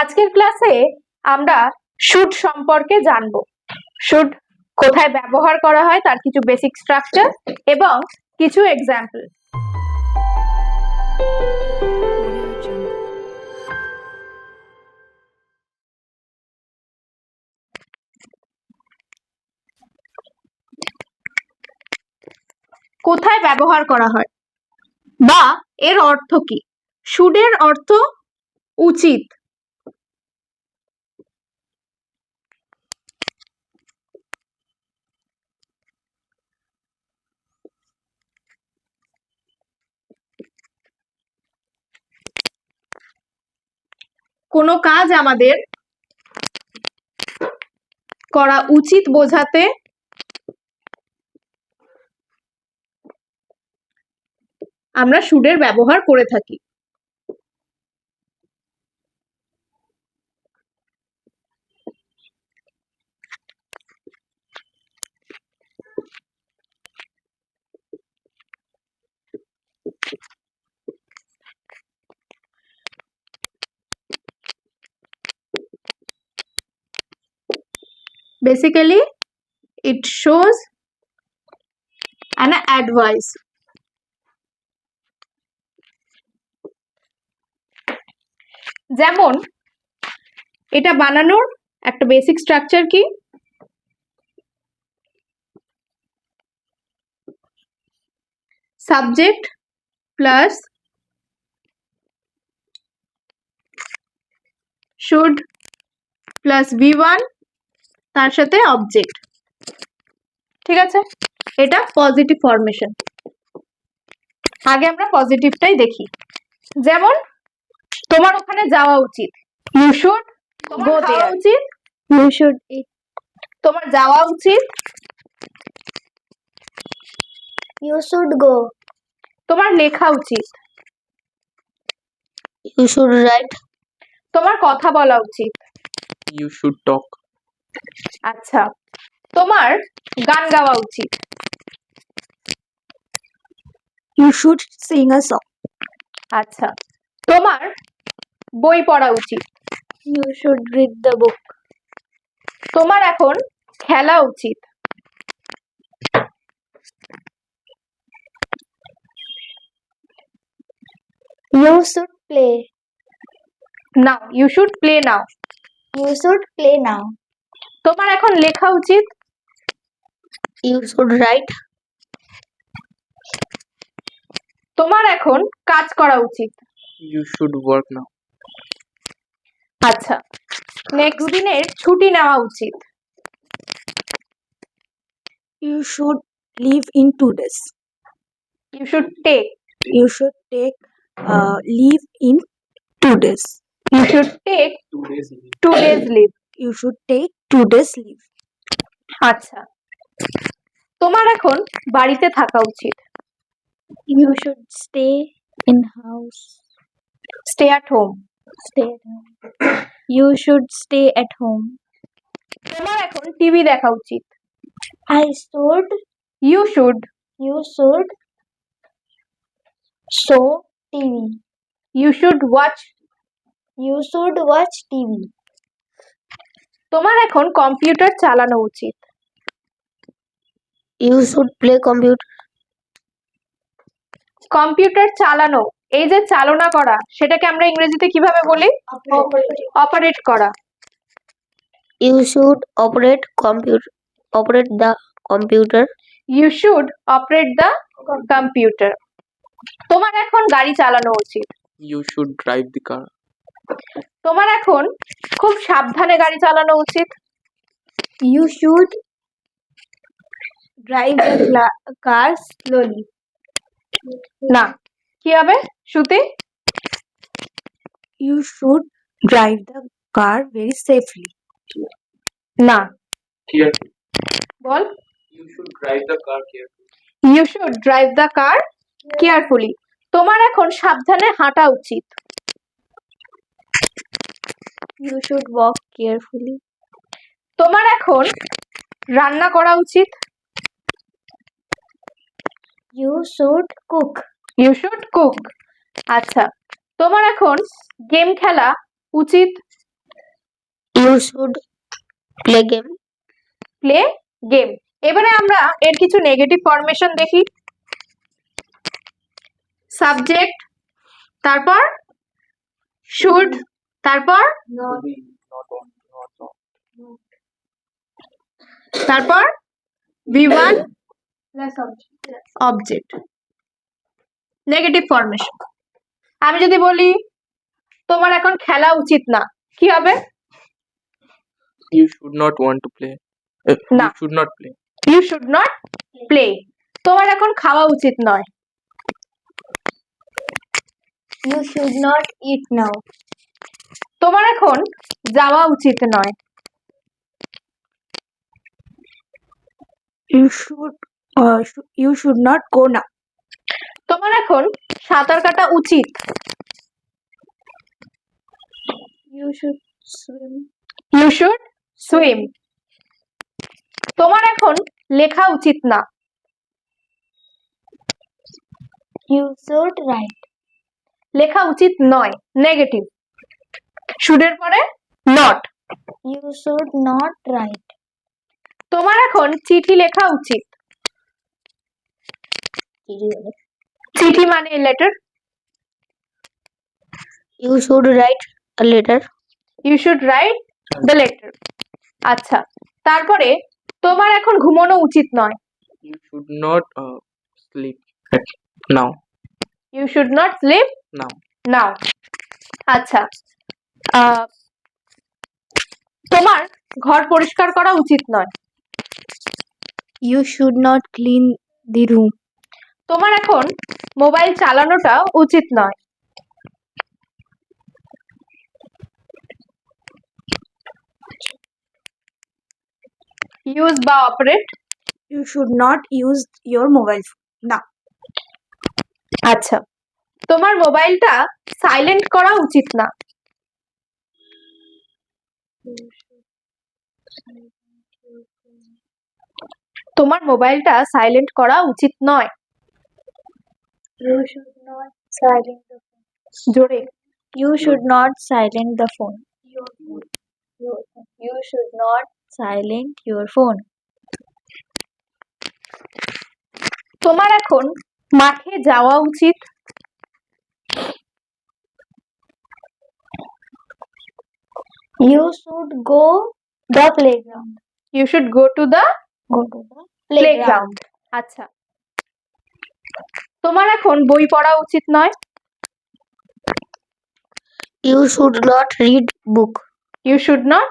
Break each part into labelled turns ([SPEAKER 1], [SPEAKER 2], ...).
[SPEAKER 1] আজকের ক্লাসে আমরা শুট সম্পর্কে জানব। শুট কোথায় ব্যবহার করা হয়, তার কিছু বেসিক স্ট্রাকচার এবং কিছু এক্সাম্পল কোথায় ব্যবহার করা হয়? বা এর অর্থ কি? শুডের অর্থ উচিত। কোনো কাজ আমাদের করা উচিত বোঝাতে আমরা সুডের ব্যবহার করে থাকি। Basically, it shows an advice. যেমন, এটা বানানোর একটা বেসিক স্ট্রাকচার কি? Subject plus should plus V one তার সাথে অবজেক্ট ঠিক আছে? এটা পজিটিভ ফরমেশন আগে আমরা পজিটিভটাই দেখি। যেমন তোমার ওখানে যাওয়া উচিত। ইউ শুড গো দেয়ার উচিত?
[SPEAKER 2] You should eat.
[SPEAKER 1] তোমার যাওয়া উচিত?
[SPEAKER 2] You should go.
[SPEAKER 1] তোমার লেখা উচিত।
[SPEAKER 2] You should write.
[SPEAKER 1] তোমার কথা বলা উচিত।
[SPEAKER 3] You should talk.
[SPEAKER 1] আচ্ছা তোমার গান গাওয়া উচিত।
[SPEAKER 2] ইউ শুড সিং
[SPEAKER 1] আচ্ছা তোমার বই পড়া উচিত।
[SPEAKER 2] ইউ শুড রিড বুক
[SPEAKER 1] তোমার এখন খেলা উচিত।
[SPEAKER 2] You should play
[SPEAKER 1] now you should play now
[SPEAKER 2] you should play now
[SPEAKER 1] তোমার এখন লেখা উচিত
[SPEAKER 2] ইউ শুড রাইট
[SPEAKER 1] তোমার এখন কাজ করা উচিত।
[SPEAKER 3] ইউ শুড ওয়ার্ক নাও
[SPEAKER 1] আচ্ছা নেক্সট দিনের ছুটি নেওয়া উচিত।
[SPEAKER 2] You should leave in two days
[SPEAKER 1] you should take
[SPEAKER 2] you should take leave in two days
[SPEAKER 1] you should take two days leave
[SPEAKER 2] you should take two days leave
[SPEAKER 1] আচ্ছা। তোমার এখন বাড়িতে থাকা উচিত।
[SPEAKER 2] You should stay in house
[SPEAKER 1] stay at home
[SPEAKER 2] stay home you should stay at home
[SPEAKER 1] তোমার এখন TV দেখা উচিত।
[SPEAKER 2] I should
[SPEAKER 1] you should
[SPEAKER 2] you should show TV
[SPEAKER 1] you should watch
[SPEAKER 2] you should watch TV
[SPEAKER 1] তোমার এখন computer চালানো উচিত।
[SPEAKER 2] You should play computer
[SPEAKER 1] computer চালানো এই যে চালনা করা সেটাকে আমরা ইংরেজিতে কীভাবে বলি? অপারেট করা।
[SPEAKER 2] You should operate computer operate the computer
[SPEAKER 1] you should operate the computer তোমার এখন গাড়ি চালানো উচিত।
[SPEAKER 3] You should drive the car.
[SPEAKER 1] তোমার এখন খুব সাবধানে গাড়ি চালানো উচিত।
[SPEAKER 2] You should drive car slowly
[SPEAKER 1] না কি হবে? শুতে
[SPEAKER 2] you should drive the car very safely
[SPEAKER 1] না। বল। You should drive the car carefully তোমার এখন সাবধানে হাঁটা উচিত।
[SPEAKER 2] You should walk কেয়ারফুলি
[SPEAKER 1] তোমার এখন রান্না করা উচিত?
[SPEAKER 2] You should cook
[SPEAKER 1] you should cook আচ্ছা তোমার এখন গেম খেলা উচিত?
[SPEAKER 4] You should play game
[SPEAKER 1] play game এবারে আমরা এর কিছু নেগেটিভ ফরমেশন দেখি। সাবজেক্ট তারপর শুড তারপর. তারপর? V one object negative formation আমি যদি বলি তোমার এখন খেলা উচিত না কি হবে?
[SPEAKER 3] You should not want to play. Uh,
[SPEAKER 1] No.
[SPEAKER 3] You should
[SPEAKER 1] you should not play তোমার এখন খাওয়া উচিত নয়।
[SPEAKER 4] You should not eat now.
[SPEAKER 1] তোমার এখন যাওয়া উচিত নয়
[SPEAKER 2] you should you should not go now.
[SPEAKER 1] তোমার এখন সাঁতার কাটা উচিত
[SPEAKER 2] should swim.
[SPEAKER 1] You should swim তোমার এখন লেখা উচিত না
[SPEAKER 4] You should write.
[SPEAKER 1] লেখা উচিত নয় নেগেটিভ শুডের পরে not
[SPEAKER 4] You should not write.
[SPEAKER 1] তোমার এখন চিঠি লেখা উচিত চিঠি মানে letter
[SPEAKER 4] You should write a letter.
[SPEAKER 1] You should write the letter আচ্ছা তারপরে তোমার এখন ঘুমানো উচিত নয়
[SPEAKER 3] You should not uh, sleep now.
[SPEAKER 1] You should not sleep
[SPEAKER 3] Now.
[SPEAKER 1] Now আচ্ছা তোমার ঘর পরিষ্কার করা উচিত নয়।
[SPEAKER 2] You should not clean the room
[SPEAKER 1] তোমার এখন মোবাইল চালানোটা উচিত নয়। ইউজ বা operate
[SPEAKER 2] should not use your mobile phone. Now.
[SPEAKER 1] আচ্ছা। তোমার মোবাইলটা সাইলেন্ট করা উচিত না। তোমার মোবাইলটা সাইলেন্ট করা উচিত নয়। জোরে।
[SPEAKER 4] You should not silent the phone you should not silent your phone
[SPEAKER 1] তোমার এখন মাঠে যাওয়া উচিত।
[SPEAKER 4] You should go the playground.
[SPEAKER 1] You should go to the
[SPEAKER 4] Go to the
[SPEAKER 1] playground আচ্ছা তোমার এখন বই পড়া উচিত নয়
[SPEAKER 4] You should not read book.
[SPEAKER 1] You should not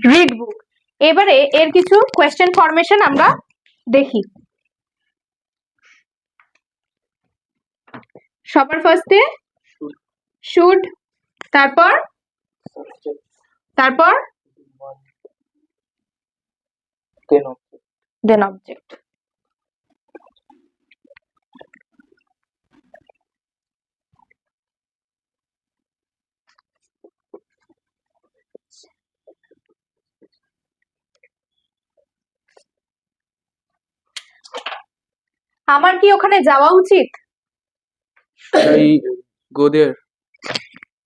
[SPEAKER 1] read book এবারে এর কিছু কোয়েশ্চেন ফরমেশন আমরা দেখি সবার ফার্স্টে
[SPEAKER 3] Should.
[SPEAKER 1] শুড তারপর. তারপর. দেন অবজেক্ট আমার কি ওখানে যাওয়া উচিত?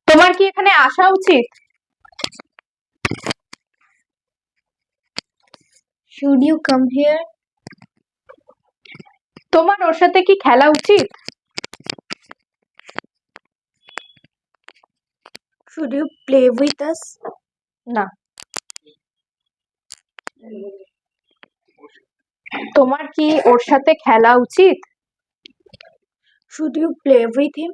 [SPEAKER 1] তোমার কি এখানে আসা উচিত
[SPEAKER 4] Should you come here?
[SPEAKER 1] তোমার ওর সাথে কি খেলা উচিত
[SPEAKER 2] Should you play with us?
[SPEAKER 1] না তোমার কি ওর সাথে খেলা উচিত
[SPEAKER 2] Should you play with him?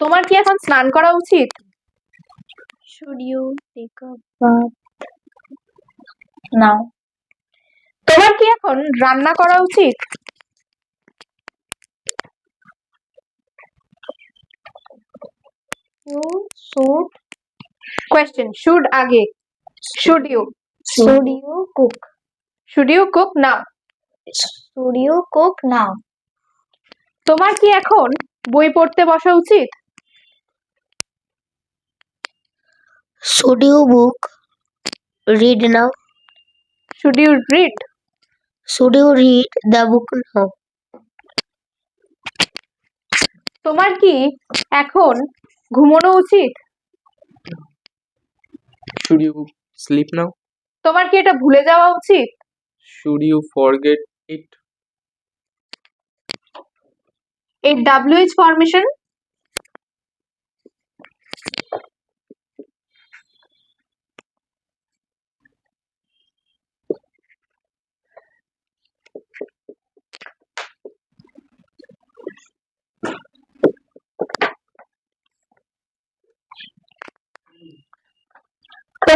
[SPEAKER 1] তোমার কি এখন স্নান করা উচিত
[SPEAKER 4] Should you take a bath now?
[SPEAKER 1] তোমার কি এখন রান্না করা উচিত
[SPEAKER 4] You should
[SPEAKER 1] কোয়েশ্চেন শুড আগে should you
[SPEAKER 4] should you cook?
[SPEAKER 1] Should you cook now
[SPEAKER 4] Should you cook now?
[SPEAKER 1] তোমার কি এখন বই পড়তে বসা উচিত
[SPEAKER 4] Should you book read now?
[SPEAKER 1] Should you read
[SPEAKER 4] Should you read the book now?
[SPEAKER 1] তোমার কি এখন ঘুমানো উচিত
[SPEAKER 3] Should you sleep now?
[SPEAKER 1] তোমার কি এটা ভুলে যাওয়া উচিত
[SPEAKER 3] Should you forget it?
[SPEAKER 1] এই ডাব্লিউএইচ ফরমেশন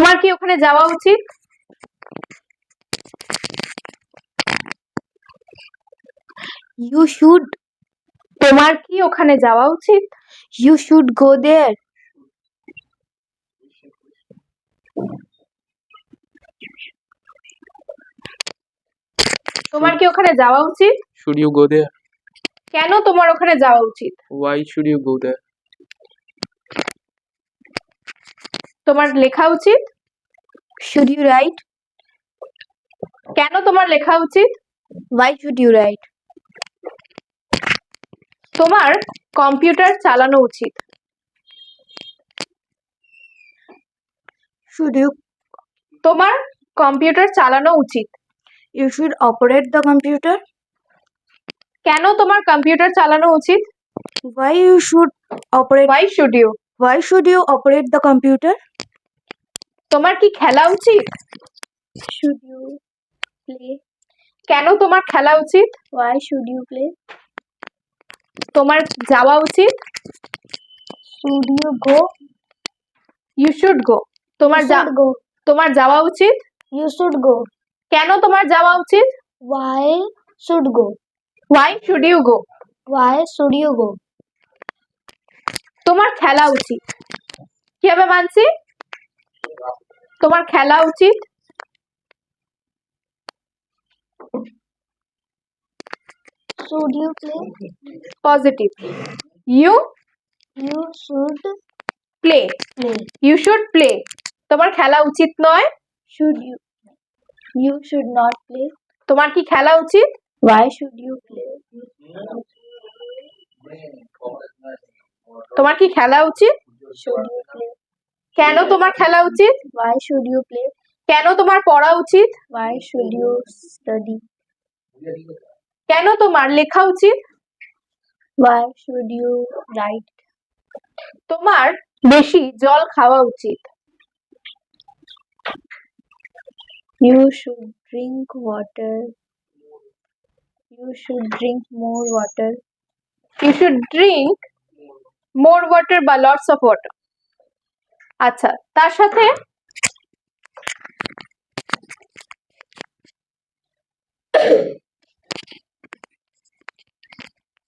[SPEAKER 1] তোমার কি ওখানে যাওয়া উচিত
[SPEAKER 2] You should
[SPEAKER 1] তোমার কি ওখানে যাওয়া উচিত
[SPEAKER 2] you should go there.
[SPEAKER 1] তোমার কি ওখানে যাওয়া উচিত
[SPEAKER 3] Should you go there?
[SPEAKER 1] কেন তোমার ওখানে যাওয়া উচিত
[SPEAKER 3] Why should you go there?
[SPEAKER 1] তোমার লেখা উচিত
[SPEAKER 2] Should you write?
[SPEAKER 1] কেন তোমার লেখা উচিত
[SPEAKER 2] Why should you write?
[SPEAKER 1] তোমার কম্পিউটার চালানো উচিত
[SPEAKER 2] Should you
[SPEAKER 1] তোমার কম্পিউটার চালানো উচিত
[SPEAKER 2] you should operate the computer?
[SPEAKER 1] কেন তোমার কম্পিউটার চালানো উচিত
[SPEAKER 2] Why you should operate
[SPEAKER 1] why should you
[SPEAKER 2] why should you operate the computer?
[SPEAKER 1] তোমার কি খেলা উচিত?
[SPEAKER 4] শুড ইউ প্লে
[SPEAKER 1] কেন তোমার খেলা উচিত?
[SPEAKER 4] ওয়াই শুড ইউ প্লে
[SPEAKER 1] তোমার যাওয়া উচিত?
[SPEAKER 4] Should go
[SPEAKER 1] you should go তোমার
[SPEAKER 4] যাও
[SPEAKER 1] তোমার যাওয়া উচিত?
[SPEAKER 4] ইউ শুড গো
[SPEAKER 1] কেন তোমার যাওয়া উচিত?
[SPEAKER 4] Why should go
[SPEAKER 1] why should go
[SPEAKER 4] why should go
[SPEAKER 1] তোমার খেলা উচিত। কীভাবে মানছি? তোমার খেলা উচিত
[SPEAKER 4] Should you play?
[SPEAKER 1] Positive you
[SPEAKER 4] You should
[SPEAKER 1] play
[SPEAKER 4] play.
[SPEAKER 1] You should play তোমার খেলা উচিত নয়
[SPEAKER 4] Should you? You should not play.
[SPEAKER 1] তোমার কি খেলা উচিত
[SPEAKER 4] Why should you play?
[SPEAKER 1] তোমার কি খেলা উচিত
[SPEAKER 4] Should you play?
[SPEAKER 1] কেন তোমার খেলা উচিত?
[SPEAKER 4] ওয়াই শুড ইউ প্লে
[SPEAKER 1] কেন তোমার পড়া উচিত?
[SPEAKER 4] ওয়াই শুড ইউ স্টাডি
[SPEAKER 1] কেন তোমার লেখা উচিত?
[SPEAKER 4] ওয়াই শুড ইউ রাইট
[SPEAKER 1] তোমার বেশি জল খাওয়া উচিত।
[SPEAKER 4] You should drink water you should drink more water
[SPEAKER 1] you should drink more water বা লটস অফ ওয়াটার আচ্ছা তার সাথে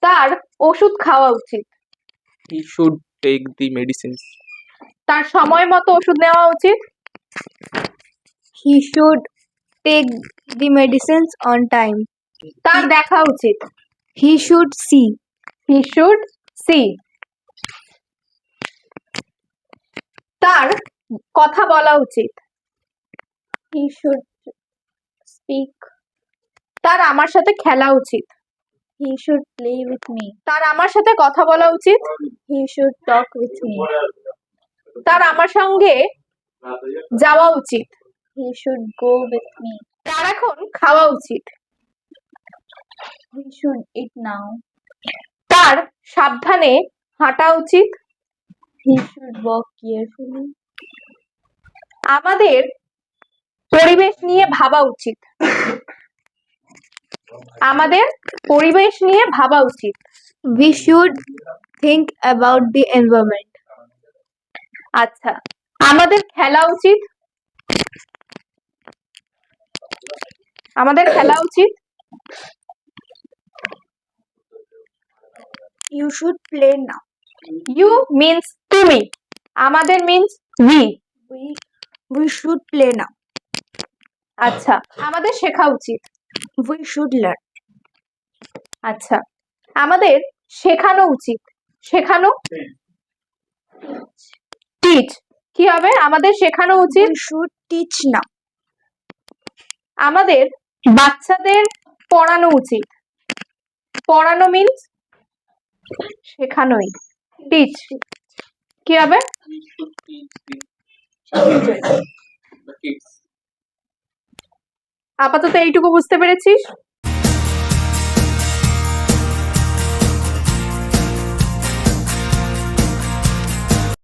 [SPEAKER 1] তার ওষুধ খাওয়া উচিত
[SPEAKER 3] He should take the medicines.
[SPEAKER 1] তার সময় মতো ওষুধ নেওয়া উচিত
[SPEAKER 2] He should take the medicines on time.
[SPEAKER 1] তার দেখা উচিত
[SPEAKER 2] He should see.
[SPEAKER 1] He should see তার কথা বলা উচিত। তার আমার সাথে খেলা উচিত।
[SPEAKER 4] He should play with me
[SPEAKER 1] তার আমার সাথে কথা বলা উচিত।
[SPEAKER 4] He should talk with me
[SPEAKER 1] তার আমার সঙ্গে যাওয়া উচিত।
[SPEAKER 4] He should go with me
[SPEAKER 1] তার এখন খাওয়া উচিত।
[SPEAKER 4] হি শুড ইট নাও
[SPEAKER 1] তার সাবধানে হাঁটা উচিত। আমাদের পরিবেশ নিয়ে ভাবা উচিত। আমাদের পরিবেশ নিয়ে ভাবা উচিত।
[SPEAKER 2] We should think about the environment
[SPEAKER 1] আচ্ছা আমাদের খেলা উচিত? আমাদের খেলা উচিত?
[SPEAKER 2] You should play now
[SPEAKER 1] you means তুমি আমাদের means we
[SPEAKER 2] We we should play now.
[SPEAKER 1] আচ্ছা আমাদের শেখা উচিত।
[SPEAKER 2] We should learn.
[SPEAKER 1] আচ্ছা আমাদের শেখানো উচিত। শেখানো? টিচ কি হবে? আমাদের শেখানো উচিত?
[SPEAKER 2] Should teach teach now.
[SPEAKER 1] আমাদের বাচ্চাদের পড়ানো উচিত। পড়ানো মিন্স শেখানোই। টিচ কি হবে? আপাতত এইটুকু বুঝতে পেরেছিস?